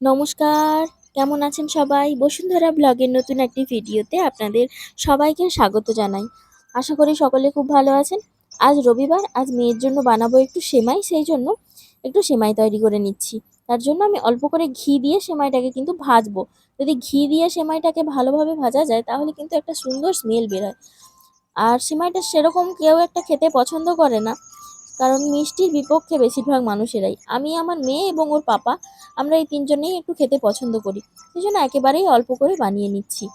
নমস্কার, কেমন আছেন সবাই? বসুন্ধরা ব্লগের নতুন একটি ভিডিওতে আপনাদের সবাইকে স্বাগত জানাই। আশা করি সকলে খুব ভালো আছেন। আজ রবিবার, আজ মেয়ের জন্য বানাবো একটু সেমাই, সেই জন্য একটু সেমাই তৈরি করে নিচ্ছি। তার জন্য আমি অল্প করে ঘি দিয়ে সেমাইটাকে কিন্তু ভাজবো। যদি ঘি দিয়ে সেমাইটাকে ভালোভাবে ভাজা যায়, তাহলে কিন্তু একটা সুন্দর স্মেল বেরোয়। আর সেমাইটা সেরকম কেউ একটা খেতে পছন্দ করে না। কারণ মিষ্টির বিপক্ষে বেশিরভাগ মানুষেরাই। আমি, আমার মেয়ে এবং ওর পাপা, আমরা এই তিনজনেই একটু খেতে পছন্দ করি। সেই জন্য একেবারেই অল্প করে বানিয়ে নিচ্ছি।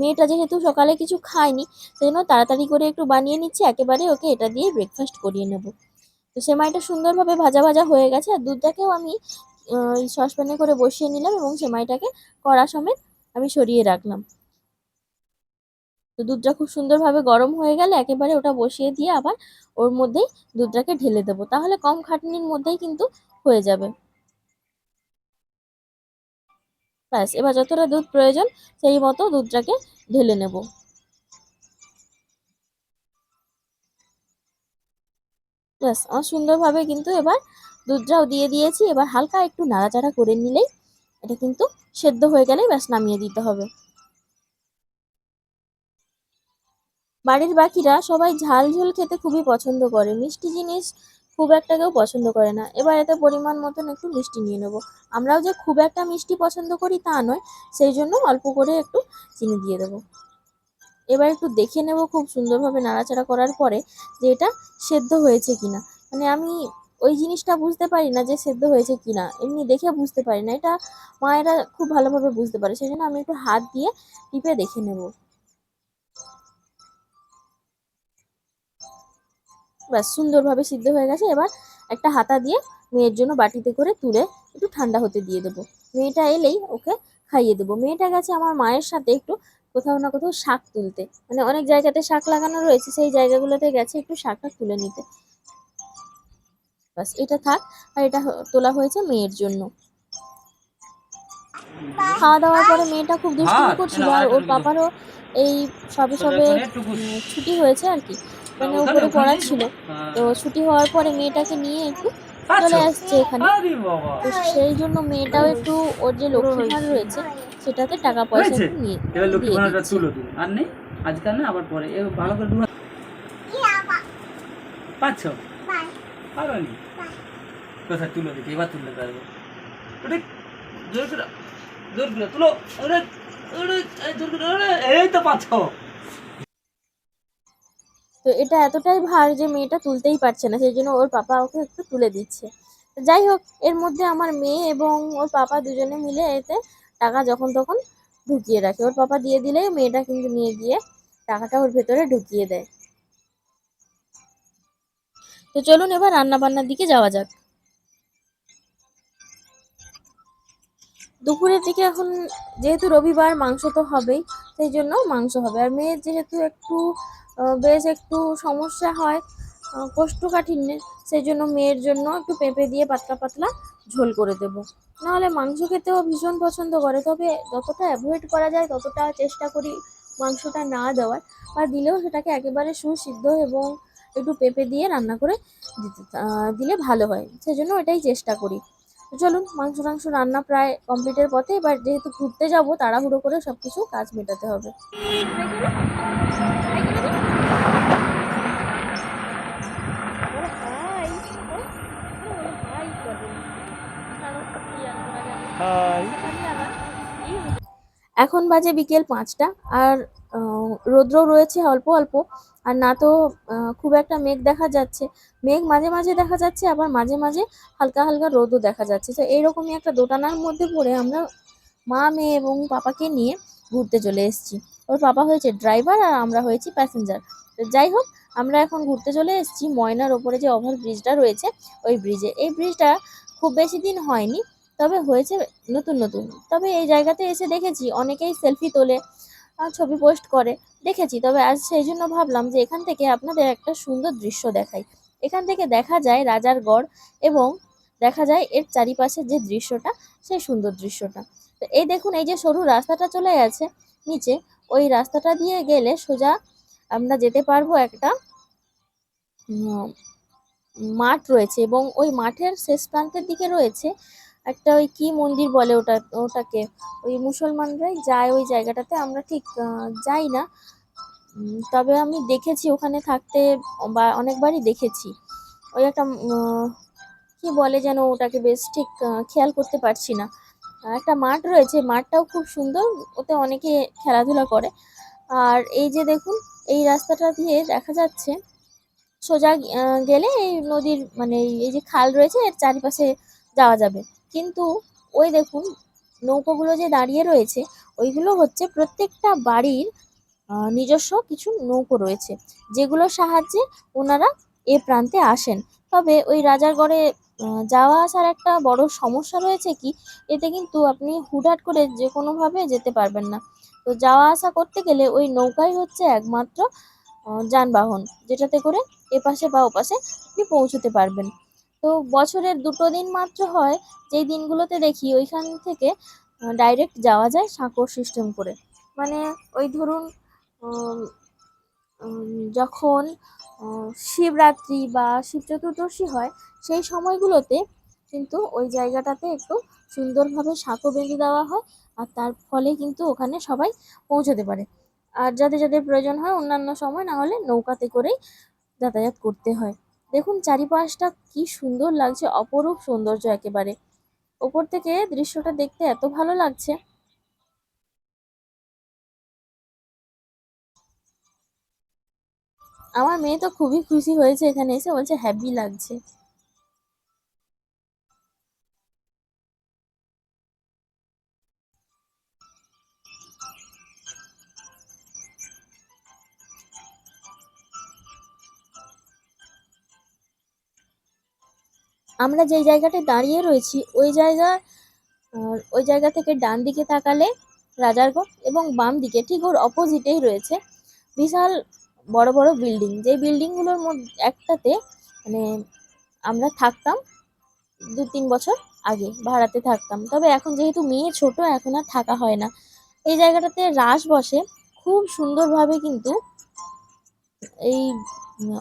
মেয়েটা যেহেতু সকালে কিছু খায়নি সেই জন্য তাড়াতাড়ি করে একটু বানিয়ে নিচ্ছি, একেবারে ওকে এটা দিয়ে ব্রেকফাস্ট করিয়ে নেব। তো সেমাইটা সুন্দরভাবে ভাজা ভাজা হয়ে গেছে, আর দুধটাকেও আমি সসপ্যানে করে বসিয়ে নিলাম এবং সেমাইটাকে কড়া সমেত আমি সরিয়ে রাখলাম। তো দুধটা খুব সুন্দরভাবে গরম হয়ে গেলে একেবারে ওটা বসিয়ে দিয়ে আবার ওর মধ্যেই দুধটাকে ঢেলে দেবো। তাহলে কম খাটনির মধ্যেই কিন্তু হয়ে যাবে। ব্যাস, এবার যতটা দুধ প্রয়োজন সেই মতো দুধটাকে ঢেলে নেব। ব্যাস, আমার সুন্দরভাবে কিন্তু এবার দুধটাও দিয়ে দিয়েছি। এবার হালকা একটু নাড়াচাড়া করে নিলেই এটা কিন্তু সেদ্ধ হয়ে গেলেই ব্যাস নামিয়ে দিতে হবে। বাড়ির বাকিরা সবাই ঝাল ঝোল খেতে খুবই পছন্দ করে। মিষ্টি জিনিস খুব একটা কেউ পছন্দ করে না। এবার এতে পরিমাণ মতন একটু মিষ্টি নিয়ে নেব। আমরাও যে খুব একটা মিষ্টি পছন্দ করি তা নয়, সেই জন্য অল্প করে একটু চিনি দিয়ে দেবো। এবার একটু দেখে নেব খুব সুন্দরভাবে নাড়াচাড়া করার পরে যে এটা সেদ্ধ হয়েছে কিনা। মানে আমি ওই জিনিসটা বুঝতে পারি না যে সেদ্ধ হয়েছে কি না এমনি দেখে বুঝতে পারি না। এটা মায়েরা খুব ভালোভাবে বুঝতে পারে। সেই জন্য আমি একটু হাত দিয়ে টিপে দেখে নেব। ব্যাস সুন্দরভাবে সিদ্ধ হয়ে গেছে। এবার একটা হাতা দিয়ে মেয়ের জন্য বাটিতে করে তুলে একটু ঠান্ডা হতে দিয়ে দেবো। মেয়েটা এলেই ওকে খাইয়ে দেবো। মেয়েটা গেছে আমার মায়ের সাথে একটু কোথাও না কোথাও শাক তুলতে। মানে অনেক জায়গাতে শাক লাগানো রয়েছে সেই জায়গাগুলোতে গেছে একটু শাকটা তুলে নিতে। ব্যাস এটা থাক আর এটা তোলা হয়েছে মেয়ের জন্য। খাওয়া দাওয়ার পরে মেয়েটা খুব দুষ্টুমি করছিল আর ওর পাপারও এই সবে সবে ছুটি হয়েছে আর কি। মানে উপরে পড়া ছিল। তো ছুটি হওয়ার পরে মেয়েটাকে নিয়ে একটু চলে আসছে এখানে। তো সেই জন্য মেয়েটাও একটু ওর যে লক্ষ্মী ভান্ডার রয়েছে। সেটাতে টাকা পয়সা নিয়ে এবার লক্ষ্মী তুলো তুমি আর নেই? আজকাল না আবার পরে। এ ভালো করে পাচ্ছ? পারো নি কোথায় তুলো দেখি এবার তুলতে পারবে ওরে জোর করে জোর করে তুলো। ওরে ওরে জোর করে ওরে এই তো পাচ্ছ। তো এটা এতটাই ভার যে মেয়েটা তুলতেই পারছে না সেই জন্য ওর পাপা ওকে একটু তুলে দিচ্ছে। যাই হোক, এর মধ্যে আমার মেয়ে এবং ওর পাপা দুজনে মিলে এতে টাকা যখন তখন ঢুকিয়ে রাখে। ওর পাপা দিয়ে দিলে মেয়েটা কিন্তু নিয়ে গিয়ে টাকাটা ওর ভেতরে ঢুকিয়ে দেয়। তো চলুন এবার রান্না বান্নার দিকে যাওয়া যাক। দুপুরের দিকে এখন যেহেতু রবিবার, মাংস তো হবেই, সেই জন্য মাংস হবে। আর মেয়ের যেহেতু একটু বেশ একটু সমস্যা হয় কোষ্ঠকাঠিন্যের। সেই জন্য মেয়ের জন্য একটু পেঁপে দিয়ে পাতলা পাতলা ঝোল করে দেবো। নাহলে মাংস খেতেও ভীষণ পছন্দ করে, তবে যতটা অ্যাভয়েড করা যায় ততটা চেষ্টা করি মাংসটা না দেওয়ার বা দিলেও সেটাকে একেবারে সুসিদ্ধ এবং একটু পেঁপে দিয়ে রান্না করে দিতে দিলে ভালো হয়। সেজন্য এটাই চেষ্টা করি। চলুন, মাংস টাংস রান্না প্রায় কমপ্লিটের পথে, এবার যেহেতু ঘুরতে যাব, তাড়াহুড়ো করে সব কিছু কাজ মেটাতে হবে। এখন বাজে বিকেল পাঁচটা আর রৌদ্র রয়েছে অল্প অল্প, আর না তো খুব একটা মেঘ দেখা যাচ্ছে। মেঘ মাঝে মাঝে দেখা যাচ্ছে, আবার মাঝে মাঝে হালকা হালকা রোদও দেখা যাচ্ছে। তো এইরকমই একটা দোটানার মধ্যে পড়ে আমরা মা, মেয়ে এবং পাপাকে নিয়ে ঘুরতে চলে এসেছি। ওর পাপা হয়েছে ড্রাইভার আর আমরা হয়েছি প্যাসেঞ্জার। তো যাই হোক, আমরা এখন ঘুরতে চলে এসেছি ময়নার ওপরে যে ওভার ব্রিজটা রয়েছে, ওই ব্রিজে। এই ব্রিজটা খুব বেশি দিন হয়নি তবে হয়েছে নতুন নতুন। তবে এই জায়গাতে এসে দেখেছি, অনেকেই সেলফি তোলে ছবি পোস্ট করে। দেখেছি, তবে আজ সেই জন্য ভাবলাম যে এখান থেকে আপনাদের একটা সুন্দর দৃশ্য দেখাই। এখান থেকে দেখা যায় রাজার গড় এবং দেখা যায় এর চারিপাশের যে দৃশ্যটা, সেই সুন্দর দৃশ্যটা। তো এই দেখুন, এই যে সরু রাস্তাটা চলে গেছে, নিচে, ওই রাস্তাটা দিয়ে গেলে সোজা আমরা যেতে পারব একটা মাঠ রয়েছে এবং ওই মাঠের শেষ প্রান্তের দিকে রয়েছে একটা ওই কি মন্দির বলে ওটা, ওটাকে, ওই মুসলমানরাই যায় ওই জায়গাটাতে, আমরা ঠিক যাই না। তবে আমি দেখেছি ওখানে থাকতে, বা অনেকবারই দেখেছি। ওই একটা কি বলে যেন ওটাকে বেশ ঠিক খেয়াল করতে পারছি না। একটা মাঠ রয়েছে, মাঠটাও খুব সুন্দর, ওতে অনেকে খেলাধুলা করে। আর এই যে দেখুন, এই রাস্তাটা দিয়ে দেখা যাচ্ছে, সোজা গেলে এই নদীর মানে এই যে খাল রয়েছে, এর চারিপাশে যাওয়া যাবে। কিন্তু ওই দেখুন, নৌকোগুলো যে দাঁড়িয়ে রয়েছে, ওইগুলো হচ্ছে প্রত্যেকটা বাড়ির নিজস্ব কিছু নৌকো রয়েছে, যেগুলোর সাহায্যে ওনারা এ প্রান্তে আসেন। তবে ওই রাজারগড়ে যাওয়া আসার একটা বড় সমস্যা রয়েছে কি, এতে কিন্তু আপনি হুটহাট করে যে কোনোভাবে যেতে পারবেন না। তো যাওয়া আসা করতে গেলে ওই নৌকাই হচ্ছে একমাত্র যানবাহন, যেটাতে করে এপাশে বা ওপাশে আপনি পৌঁছতে পারবেন। তো বছরের দুটো দিন মাত্র হয়, যেই দিনগুলোতে দেখি ওইখান থেকে ডাইরেক্ট যাওয়া যায় সাঁকোর সিস্টেম করে। মানে ওই ধরুন যখন শিবরাত্রি বা শিব চতুর্দশী হয়, সেই সময়গুলোতে কিন্তু ওই জায়গাটাতে একটু সুন্দরভাবে সাঁকো বেঁধে দেওয়া হয় আর তার ফলে কিন্তু ওখানে সবাই পৌঁছতে পারে। আর যাদের যাদের প্রয়োজন হয় অন্যান্য সময় না হলে নৌকাতে করেই যাতায়াত করতে হয়। দেখুন, চারিপাশটা কি সুন্দর লাগছে, অপরূপ সৌন্দর্য একেবারে। ওপর থেকে দৃশ্যটা দেখতে এত ভালো লাগছে। আমার মেয়ে তো খুবই খুশি হয়েছে এখানে এসে, বলছে, হ্যাপি লাগছে। আমরা যেই জায়গাটায় দাঁড়িয়ে রয়েছি, ওই জায়গা ওই জায়গা থেকে ডান দিকে তাকালে রাজারগড় এবং বাম দিকে ঠিক ওর অপোজিটেই রয়েছে বিশাল বড় বড় বিল্ডিং যেই বিল্ডিংগুলোর মধ্যে একটাতে মানে আমরা থাকতাম দু তিন বছর আগে, ভাড়াতে থাকতাম। তবে এখন যেহেতু মেয়ে ছোট, এখন আর থাকা হয় না। এই জায়গাটাতে রাস বসে খুব সুন্দরভাবে কিন্তু এই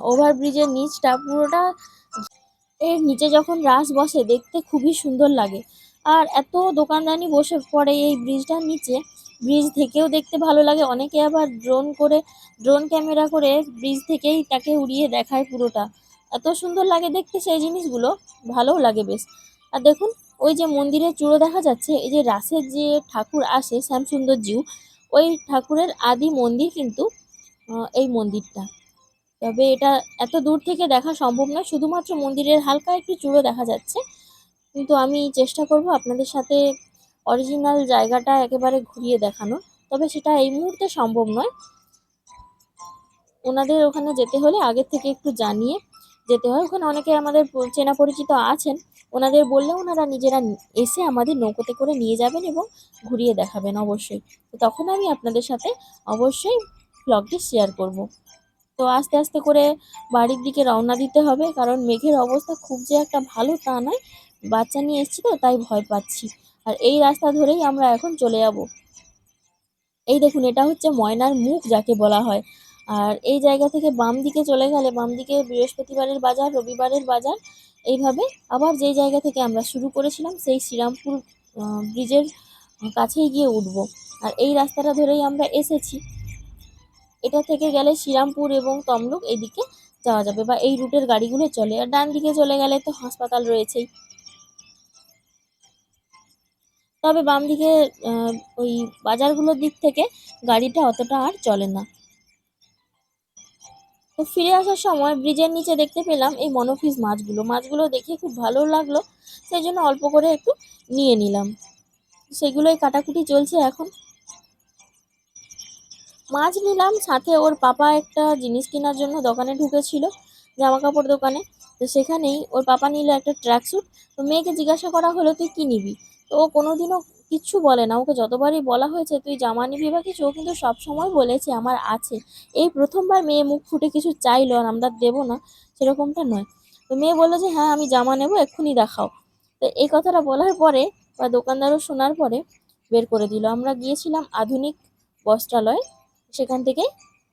ওভারব্রিজের নিচটা পুরোটা এর নিচে যখন রাস বসে, দেখতে খুবই সুন্দর লাগে। আর এত দোকানদানি বসে পড়ে এই ব্রিজটার নিচে, ব্রিজ থেকেও দেখতে ভালো লাগে। অনেকে আবার ড্রোন করে ড্রোন ক্যামেরা করে ব্রিজ থেকেই তাকে উড়িয়ে দেখায় পুরোটা। এত সুন্দর লাগে দেখতে সেই জিনিসগুলো, ভালোও লাগে বেশ। আর দেখুন, ওই যে মন্দিরের চূড়ো দেখা যাচ্ছে, এই যে রাসের যে ঠাকুর আসে, শ্যামসুন্দর জিউ, ওই ঠাকুরের আদি মন্দির কিন্তু এই মন্দিরটা। তবে এটা এত দূর থেকে দেখা সম্ভব নয়। শুধুমাত্র মন্দিরের হালকা একটু চূড়ো দেখা যাচ্ছে। কিন্তু আমি চেষ্টা করব আপনাদের সাথে অরিজিনাল জায়গাটা একেবারে ঘুরিয়ে দেখানো তবে সেটা এই মুহূর্তে সম্ভব নয়। ওনাদের ওখানে যেতে হলে আগের থেকে একটু জানিয়ে যেতে হয়। ওখানে অনেকে আমাদের চেনা পরিচিত আছেন। ওনাদের বললে ওনারা নিজেরা এসে আমাদের নৌকোতে করে নিয়ে যাবেন এবং ঘুরিয়ে দেখাবেন অবশ্যই। তখন আমি আপনাদের সাথে অবশ্যই ব্লগটি শেয়ার করব। তো আস্তে আস্তে করে বাড়ির দিকে রওনা দিতে হবে। কারণ মেঘের অবস্থা খুব যে একটা ভালো তা নয়। বাচ্চা নিয়ে এসেছি তো, তাই ভয় পাচ্ছি। আর এই রাস্তা ধরেই আমরা এখন চলে যাব। এই দেখুন, এটা হচ্ছে ময়নার মুখ যাকে বলা হয়। আর এই জায়গা থেকে বাম দিকে চলে গেলে, বাম দিকে বৃহস্পতিবারের বাজার, রবিবারের বাজার, এইভাবে আবার যেই জায়গা থেকে আমরা শুরু করেছিলাম, সেই শ্রীরামপুর ব্রিজের কাছেই গিয়ে উঠবো। আর এই রাস্তাটা ধরেই আমরা এসেছি। এটা থেকে গেলে শ্রীরামপুর এবং তমলুক এদিকে যাওয়া যাবে বা এই রুটের গাড়িগুলো চলে। আর ডান দিকে চলে গেলে তো হাসপাতাল রয়েছেই। তবে বাম দিকে ওই বাজারগুলোর দিক থেকে গাড়িটা অতটা আর চলে না। তো ফিরে আসার সময় ব্রিজের নিচে দেখতে পেলাম এই মনোফিস মাছগুলো। মাছগুলো দেখে খুব ভালো লাগল, সেই জন্য অল্প করে একটু নিয়ে নিলাম। সেগুলোই কাটাকুটি চলছে এখন। মাছ নিলাম, সাথে ওর পাপা একটা জিনিস কেনার জন্য দোকানে ঢুকেছিল জামা কাপড় দোকানে। তো সেখানেই ওর পাপা নিল একটা ট্র্যাক স্যুট তো মেয়েকে জিজ্ঞাসা করা হলো, তুই কি নিবি? তো ও কোনোদিনও কিচ্ছু বলে না। ওকে যতবারই বলা হয়েছে, তুই জামা নিবি বা কিছু? ও কিন্তু সবসময় বলেছে, আমার আছে। এই প্রথমবার মেয়ে মুখ ফুটে কিছু চাইলো আর আমরা দেবো না, সেরকমটা নয়। তো মেয়ে বলল যে হ্যাঁ আমি জামা নেব, এক্ষুনি দেখাও। তো এই কথাটা বলার পরে বা দোকানদারও শোনার পরে বের করে দিল। আমরা গিয়েছিলাম আধুনিক বস্ত্রালয়। সেখান থেকে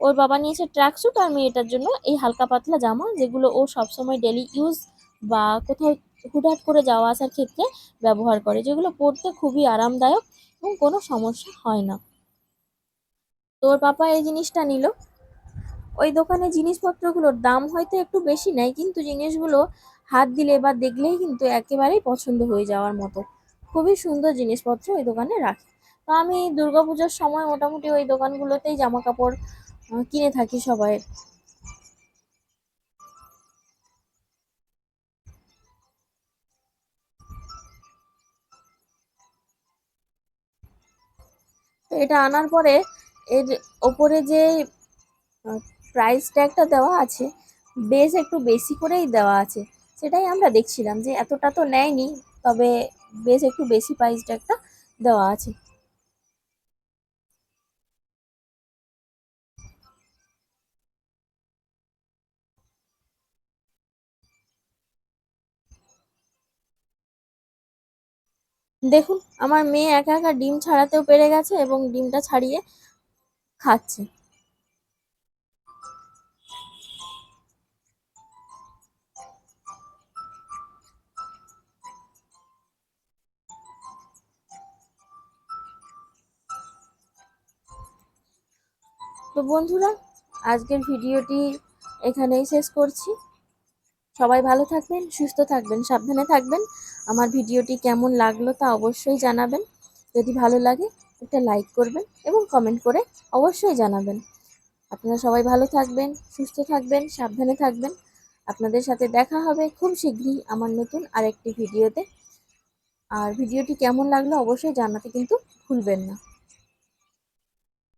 ওর বাবা নিয়েছে ট্র্যাক স্যুট আর মেয়েটার জন্য এই হালকা পাতলা জামা যেগুলো ও সবসময় ডেলি ইউজ বা কোথাও হুটহাট করে যাওয়া আসার ক্ষেত্রে ব্যবহার করে, যেগুলো পরতে খুবই আরামদায়ক এবং কোনো সমস্যা হয় না। তোর পাপা এই জিনিসটা নিল। ওই দোকানে জিনিসপত্রগুলোর দাম হয়তো একটু বেশি নেয়, কিন্তু জিনিসগুলো হাত দিলে বা দেখলেই কিন্তু একেবারেই পছন্দ হয়ে যাওয়ার মতো। খুবই সুন্দর জিনিসপত্র ওই দোকানে রাখে। তো আমি দুর্গাপূজার সময় মোটামুটি ওই দোকানগুলোতেই জামা কাপড় কিনে থাকি সবাইয়ের তো এটা আনার পরে এর ওপরে যে প্রাইস ট্যাগটা দেওয়া আছে বেশ একটু বেশি করেই দেওয়া আছে। সেটাই আমরা দেখছিলাম যে এতটা তো নেয়নি, তবে বেশ একটু বেশি প্রাইস ট্যাগটা দেওয়া আছে। দেখুন, আমার মেয়ে একা একা ডিম ছাড়াতেও পেরে গেছে এবং ডিমটা ছাড়িয়ে খাচ্ছে। তো বন্ধুরা, আজকের ভিডিওটি এখানেই শেষ করছি। সবাই ভালো থাকবেন, সুস্থ থাকবেন, সাবধানে থাকবেন। আমার ভিডিওটি কেমন লাগল তা অবশ্যই জানাবেন। যদি ভালো লাগে, একটা লাইক করবেন এবং কমেন্ট করে অবশ্যই জানাবেন। আপনারা সবাই ভালো থাকবেন, সুস্থ থাকবেন, সাবধানে থাকবেন। আপনাদের সাথে দেখা হবে খুব শীঘ্রই আমার নতুন আরেকটি ভিডিওতে। আর ভিডিওটি কেমন লাগল অবশ্যই জানাতে কিন্তু ভুলবেন না।